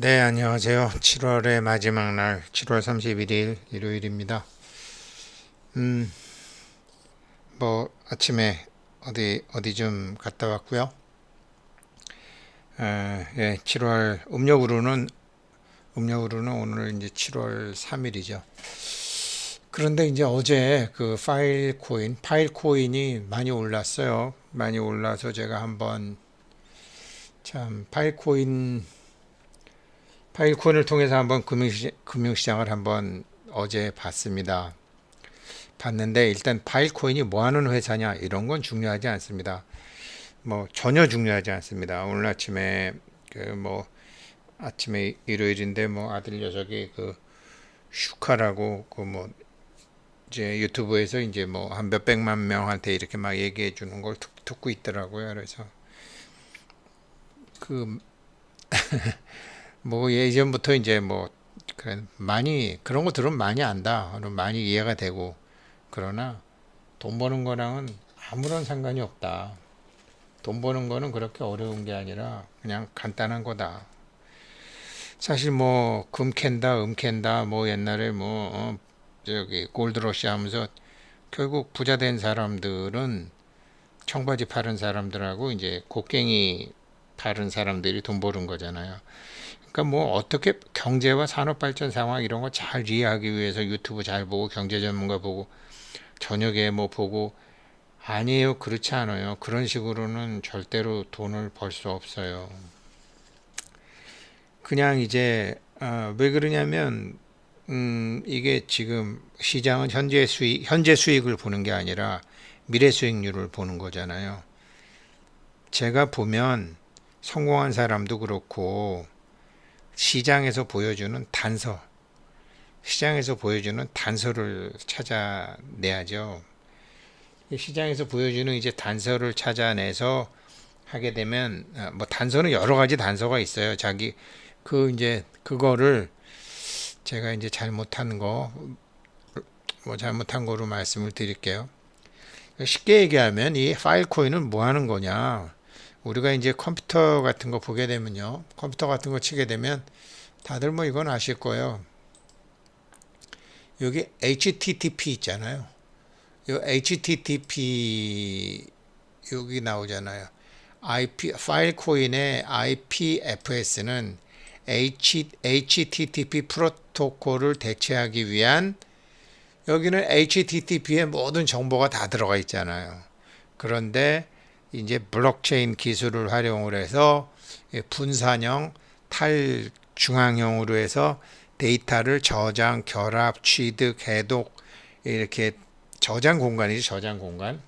네, 안녕하세요. 7월의 마지막 날, 7월 31일 일요일입니다. 음, 뭐 아침에 어디 어디 좀 갔다 왔고요. 에, 예, 7월 음력으로는 음력으로는 오늘 이제 7월 3일이죠. 그런데 이제 어제 그 파일 코인, 파일 코인이 많이 올랐어요. 많이 올라서 제가 한번 참 파일 코인 파일코인을 통해서 한번 금융시, 금융시장을 한번 어제 봤습니다. 봤는데 일단 파일코인이 뭐 하는 회사냐 이런 건 중요하지 않습니다. 뭐 전혀 중요하지 않습니다. 오늘 아침에 그 뭐 아침에 일요일인데 뭐 아들 녀석이 그 슈카라고 그 뭐 이제 유튜브에서 이제 뭐 한 몇백만 명한테 이렇게 막 얘기해 주는 걸 듣, 듣고 있더라고요. 그래서 그 뭐 예전부터 이제 뭐 그래 많이 그런 거 들으면 많이 안다. 많이 이해가 되고 그러나 돈 버는 거랑은 아무런 상관이 없다. 돈 버는 거는 그렇게 어려운 게 아니라 그냥 간단한 거다. 사실 뭐 금 캔다, 음 캔다, 뭐 옛날에 뭐 어, 저기 골드러시 하면서 결국 부자 된 사람들은 청바지 파는 사람들하고 이제 곡괭이 파는 사람들이 돈 버는 거잖아요. 그러니까 뭐 어떻게 경제와 산업 발전 상황 이런 거 잘 이해하기 위해서 유튜브 잘 보고 경제 전문가 보고 저녁에 뭐 보고 아니에요. 그렇지 않아요. 그런 식으로는 절대로 돈을 벌 수 없어요. 그냥 이제 어, 왜 그러냐면 음, 이게 지금 시장은 현재 수익 현재 수익을 보는 게 아니라 미래 수익률을 보는 거잖아요. 제가 보면 성공한 사람도 그렇고 시장에서 보여주는 단서, 시장에서 보여주는 단서를 찾아내야죠. 시장에서 보여주는 이제 단서를 찾아내서 하게 되면 아, 뭐 단서는 여러 가지 단서가 있어요. 자기 그 이제 그거를 제가 이제 잘못한 거, 뭐 잘못한 거로 말씀을 드릴게요. 쉽게 얘기하면 이 파일 코인은 뭐 하는 거냐? 우리가 이제 컴퓨터 같은 거 보게 되면요. 컴퓨터 같은 거 치게 되면 다들 뭐 이건 아실 거예요. 여기 HTTP 있잖아요. 이 HTTP 여기 나오잖아요. IP 파일 코인의 IPFS는 H, HTTP 프로토콜을 대체하기 위한 여기는 HTTP의 모든 정보가 다 들어가 있잖아요. 그런데 이제 블록체인 기술을 활용을 해서 분산형 탈 중앙형으로 해서 데이터를 저장, 결합, 취득, 해독 이렇게 저장 공간이지 저장 공간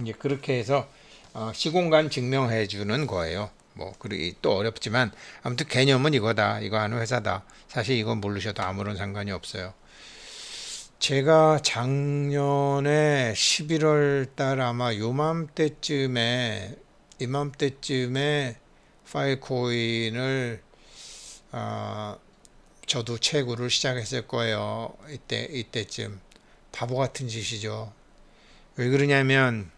이제 그렇게 해서 어, 시공간 증명해 주는 거예요. 뭐 그리 또 어렵지만 아무튼 개념은 이거다. 이거 하는 회사다. 사실 이건 모르셔도 아무런 상관이 없어요. 제가 작년에 11월 달 아마 요맘때쯤에 이맘때쯤에 파일코인을 어, 저도 채굴을 시작했을 거예요. 이때 이때쯤 바보 같은 짓이죠. 왜 그러냐면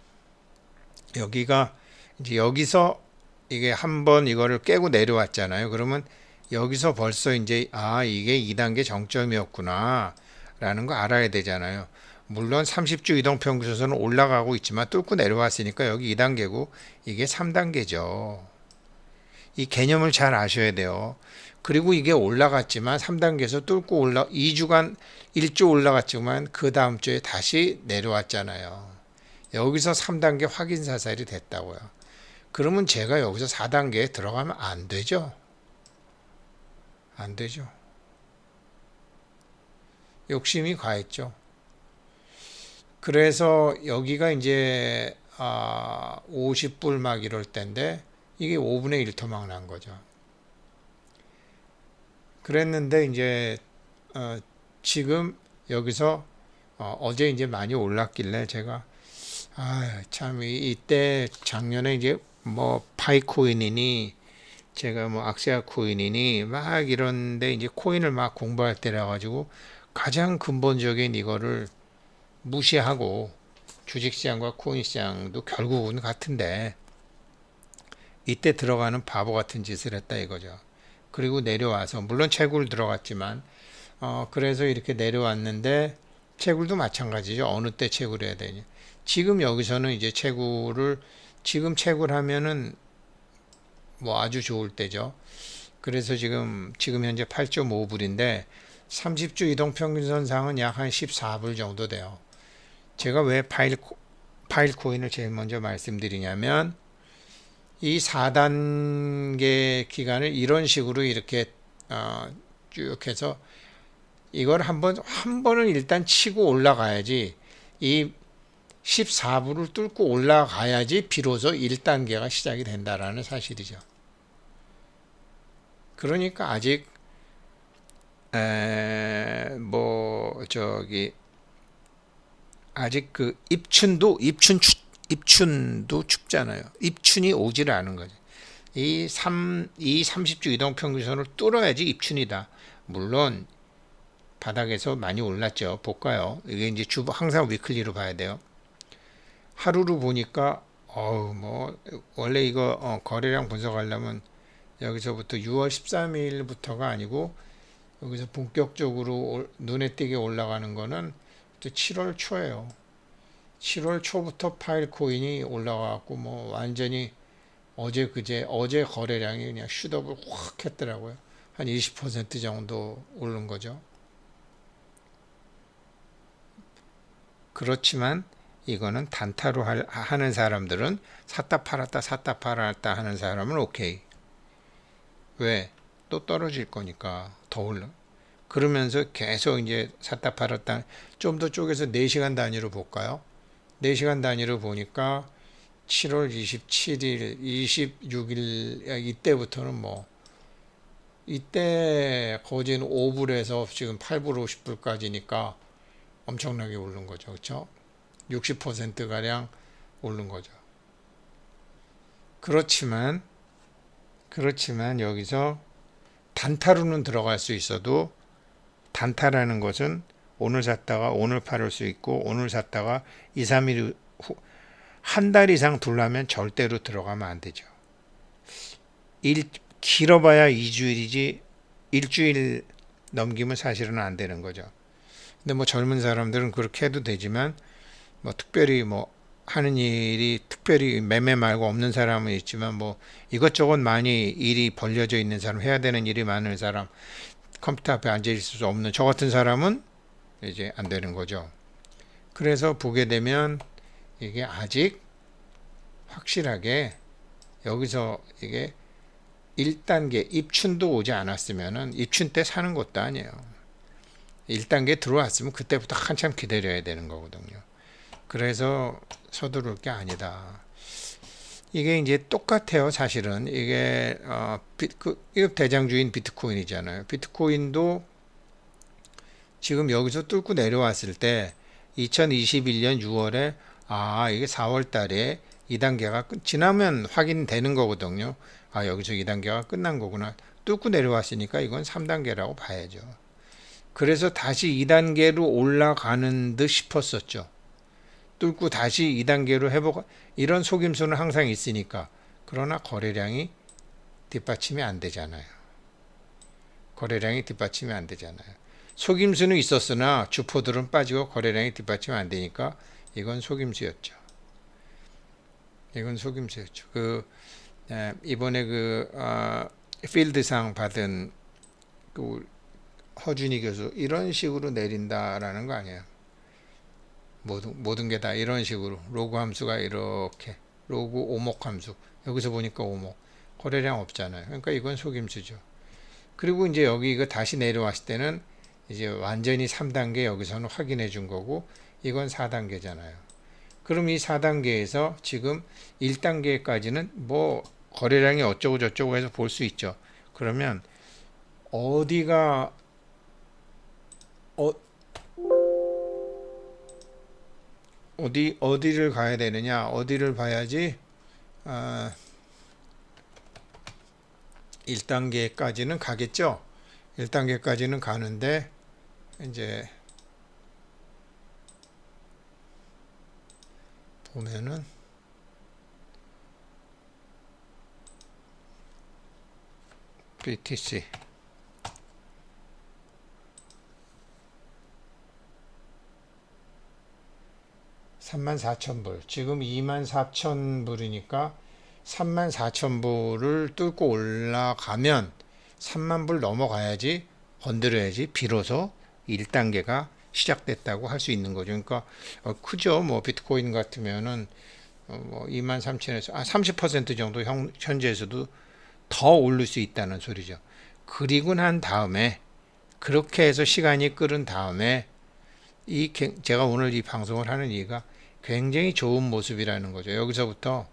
여기가 이제 여기서 이게 한번 이거를 깨고 내려왔잖아요. 그러면 여기서 벌써 이제 아 이게 2단계 정점이었구나. 라는 거 알아야 되잖아요. 물론 30주 이동평균선은 올라가고 있지만 뚫고 내려왔으니까 여기 2단계고 이게 3단계죠. 이 개념을 잘 아셔야 돼요. 그리고 이게 올라갔지만 3단계에서 뚫고 올라 2주간 1주 올라갔지만 그 다음 주에 다시 내려왔잖아요. 여기서 3단계 확인 사살이 됐다고요. 그러면 제가 여기서 4단계에 들어가면 안 되죠. 안 되죠. 욕심이 과했죠. 그래서 여기가 이제 아 50불 막 이럴 때인데 이게 5분의 1토 막 난 거죠. 그랬는데 이제 어 지금 여기서 어, 제 이제 많이 올랐길래 제가 아참 이때 작년에 이제 뭐 파이코인이니 제가 뭐 악세아 코인이니 막 이런데 이제 코인을 막 공부할 때라 가지고 가장 근본적인 이거를 무시하고 주식시장과 코인시장도 결국은 같은데 이때 들어가는 바보 같은 짓을 했다 이거죠. 그리고 내려와서 물론 채굴 들어갔지만 어 그래서 이렇게 내려왔는데 채굴도 마찬가지죠. 어느 때 채굴해야 되냐. 지금 여기서는 이제 채굴을 지금 채굴하면은 뭐 아주 좋을 때죠. 그래서 지금 지금 현재 8.5불인데 30주 이동 평균 선상은 약 한 14불 정도 돼요. 제가 왜 파일 코- 파일 코인을 제일 먼저 말씀드리냐면 이 4단계 기간을 이런 식으로 이렇게 어, 쭉 해서 이걸 한번 한 번은 일단 치고 올라가야지 이 14부를 뚫고 올라가야지 비로소 1단계가 시작이 된다라는 사실이죠. 그러니까 아직 에, 뭐 저기 아직 그 입춘도 입춘 추, 입춘도 춥잖아요. 입춘이 오지를 않은 거죠. 이 3, 이 30주 이동 평균선을 뚫어야지 입춘이다. 물론 바닥에서 많이 올랐죠. 볼까요? 이게 이제 주 항상 위클리로 봐야 돼요. 하루로 보니까 어우 뭐 원래 이거 어, 거래량 분석하려면 여기서부터 6월 13일부터가 아니고 여기서 본격적으로 올- 눈에 띄게 올라가는 거는 또 7월 초예요. 7월 초부터 파일 코인이 올라와갖고 뭐 완전히 어제 그제 어제 거래량이 그냥 슛업을 확 했더라고요. 한 20% 정도 오른 거죠. 그렇지만 이거는 단타로 할- 하는 사람들은 샀다 팔았다 샀다 팔았다 하는 사람은 오케이. 왜? 또 떨어질 거니까 더 올라. 그러면서 계속 이제 샀다 팔았다 좀 더 쪼개서 4시간 단위로 볼까요? 4시간 단위로 보니까 7월 27일, 26일 이때부터는 뭐 이때 거진 5불에서 지금 8불 50불까지니까 엄청나게 오른 거죠. 그렇죠? 60% 가량 오른 거죠. 그렇지만 그렇지만 여기서 단타로는 들어갈 수 있어도 단타라는 것은 오늘 샀다가 오늘 팔을 수 있고 오늘 샀다가 2, 3일 후 한 달 이상 둘라면 절대로 들어가면 안 되죠. 일 길어봐야 2주일이지 일주일 넘기면 사실은 안 되는 거죠. 근데 뭐 젊은 사람들은 그렇게 해도 되지만 뭐 특별히 뭐 하는 일이 특별히 매매 말고 없는 사람은 있지만 뭐 이것저것 많이 일이 벌려져 있는 사람 해야 되는 일이 많은 사람 컴퓨터 앞에 앉아 있을 수 없는 저 같은 사람은 이제 안 되는 거죠. 그래서 보게 되면 이게 아직 확실하게 여기서 이게 1단계 입춘도 오지 않았으면은 입춘 때 사는 것도 아니에요. 1단계 들어왔으면 그때부터 한참 기다려야 되는 거거든요. 그래서 서두를 게 아니다. 이게 이제 똑같아요, 사실은. 이게, 어, 비, 그, 대장주인 비트코인이잖아요. 비트코인도 지금 여기서 뚫고 내려왔을 때 2021년 6월에 아, 이게 4월 달에 2단계가 끝, 지나면 확인되는 거거든요. 아, 여기서 2단계가 끝난 거구나. 뚫고 내려왔으니까 이건 3단계라고 봐야죠. 그래서 다시 2단계로 올라가는 듯 싶었었죠. 뚫고 다시 2단계로 회복, 이런 속임수는 항상 있으니까. 그러나 거래량이 뒷받침이 안 되잖아요. 거래량이 뒷받침이 안 되잖아요. 속임수는 있었으나 주포들은 빠지고 거래량이 뒷받침이 안 되니까 이건 속임수였죠. 이건 속임수였죠. 그 에, 이번에 그 어, 필드상 받은 그 허준이 교수 이런 식으로 내린다라는 거 아니에요. 모든 모든 게 다 이런 식으로 로그 함수가 이렇게 로그 오목 함수 여기서 보니까 오목 거래량 없잖아요. 그러니까 이건 속임수죠. 그리고 이제 여기 이거 다시 내려왔을 때는 이제 완전히 3단계 여기서는 확인해 준 거고 이건 4단계잖아요. 그럼 이 4단계에서 지금 1단계까지는 뭐 거래량이 어쩌고 저쩌고 해서 볼 수 있죠. 그러면 어디가 어 어디 어디를 가야 되느냐? 어디를 봐야지 아 1단계까지는 가겠죠. 1단계까지는 가는데 이제 보면은 BTC 34,000불. 지금 24,000불이니까 34,000불을 뚫고 올라가면 3만 불 넘어가야지 건드려야지 비로소 1단계가 시작됐다고 할 수 있는 거죠. 그러니까 어, 크죠. 뭐 비트코인 같으면은 어, 뭐 23,000에서 아, 30% 정도 현, 현재에서도 더 오를 수 있다는 소리죠. 그리고 난 다음에 그렇게 해서 시간이 끓은 다음에 이 제가 오늘 이 방송을 하는 이유가 굉장히 좋은 모습이라는 거죠. 여기서부터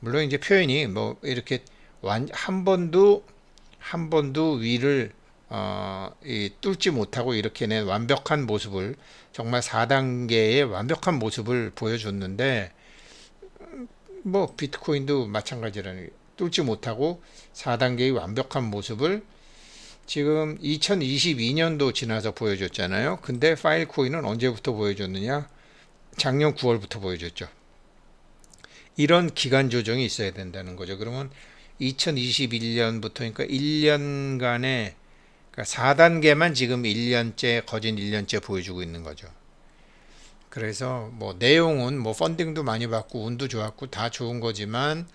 물론 이제 표현이 뭐 이렇게 완 한 번도 한 번도 위를 어, 이 뚫지 못하고 이렇게 낸 완벽한 모습을 정말 4단계의 완벽한 모습을 보여줬는데 뭐 비트코인도 마찬가지라는 뚫지 못하고 4단계의 완벽한 모습을 지금 2022년도 지나서 보여줬잖아요. 근데 파일 코인은 언제부터 보여줬느냐? 작년 9월부터 보여줬죠. 이런 기간 조정이 있어야 된다는 거죠. 그러면 2021년부터 그러니까 1년간의 그러니까 4단계만 지금 1년째 거진 1년째 보여주고 있는 거죠. 그래서 뭐 내용은 뭐 펀딩도 많이 받고 운도 좋았고 다 좋은 거지만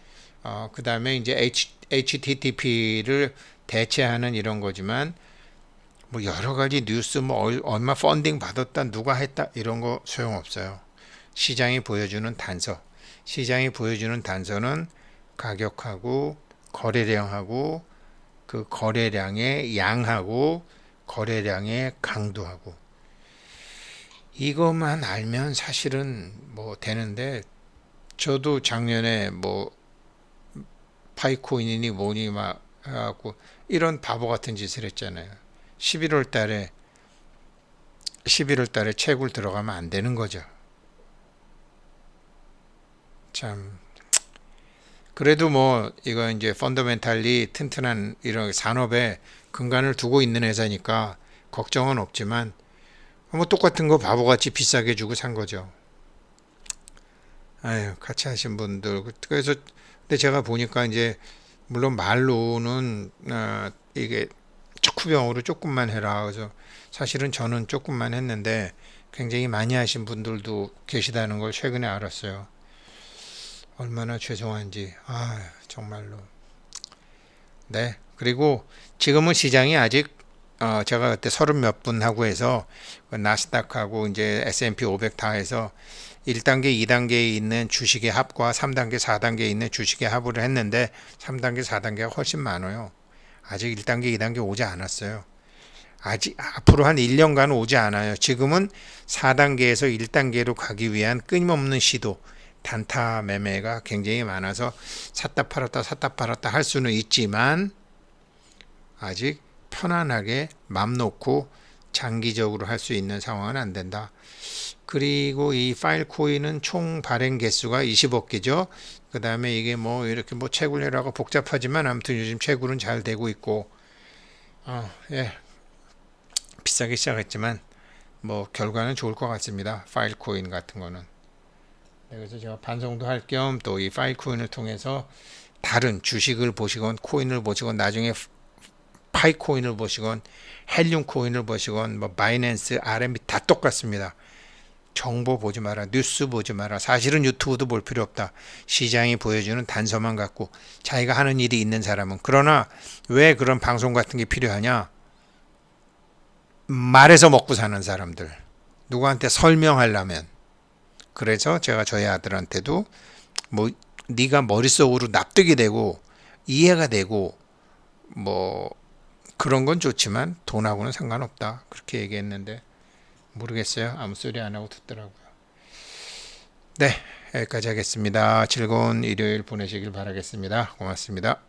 어, 그 다음에 이제 H, HTTP를 대체하는 이런 거지만 뭐 여러 가지 뉴스 뭐 얼마 펀딩 받았다 누가 했다 이런 거 소용없어요. 시장이 보여주는 단서. 시장이 보여주는 단서는 가격하고 거래량하고 그 거래량의 양하고 거래량의 강도하고 이것만 알면 사실은 뭐 되는데 저도 작년에 뭐 파이코인이니 뭐니 막 해갖고 이런 바보 같은 짓을 했잖아요. 11월 달에 11월 달에 채굴 들어가면 안 되는 거죠. 참 그래도 뭐 이거 이제 펀더멘탈리 튼튼한 이런 산업에 근간을 두고 있는 회사니까 걱정은 없지만 뭐 똑같은 거 바보같이 비싸게 주고 산 거죠. 아유 같이 하신 분들 그래서 근데 제가 보니까 이제 물론 말로는 어, 이게 척후병으로 조금만 해라 그래서 사실은 저는 조금만 했는데 굉장히 많이 하신 분들도 계시다는 걸 최근에 알았어요. 얼마나 죄송한지 아 정말로 네 그리고 지금은 시장이 아직 어 제가 그때 서른 몇 분 하고 해서 그 나스닥하고 이제 S&P 500 다 해서 1단계, 2단계에 있는 주식의 합과 3단계, 4단계에 있는 주식의 합을 했는데 3단계, 4단계가 훨씬 많아요. 아직 1단계, 2단계 오지 않았어요. 아직 앞으로 한 1년간 오지 않아요. 지금은 4단계에서 1단계로 가기 위한 끊임없는 시도 단타 매매가 굉장히 많아서 샀다 팔았다 샀다 팔았다 할 수는 있지만 아직 편안하게 맘 놓고 장기적으로 할 수 있는 상황은 안 된다. 그리고 이 파일 코인은 총 발행 개수가 20억 개죠. 그 다음에 이게 뭐 이렇게 뭐 채굴이라고 복잡하지만 아무튼 요즘 채굴은 잘 되고 있고, 어, 예. 비싸게 시작했지만 뭐 결과는 좋을 것 같습니다. 파일 코인 같은 거는. 네, 그래서 제가 반성도 할 겸 또 이 파일 코인을 통해서 다른 주식을 보시건 코인을 보시건 나중에 파이 코인을 보시건 헬륨 코인을 보시건 뭐 바이낸스, RMB 다 똑같습니다. 정보 보지 마라, 뉴스 보지 마라. 사실은 유튜브도 볼 필요 없다. 시장이 보여주는 단서만 갖고 자기가 하는 일이 있는 사람은 그러나 왜 그런 방송 같은 게 필요하냐? 말해서 먹고 사는 사람들 누구한테 설명하려면 그래서 제가 저희 아들한테도 뭐 네가 머릿속으로 납득이 되고 이해가 되고 뭐 그런 건 좋지만 돈하고는 상관없다. 그렇게 얘기했는데 모르겠어요. 아무 소리 안 하고 듣더라고요. 네 여기까지 하겠습니다. 즐거운 일요일 보내시길 바라겠습니다. 고맙습니다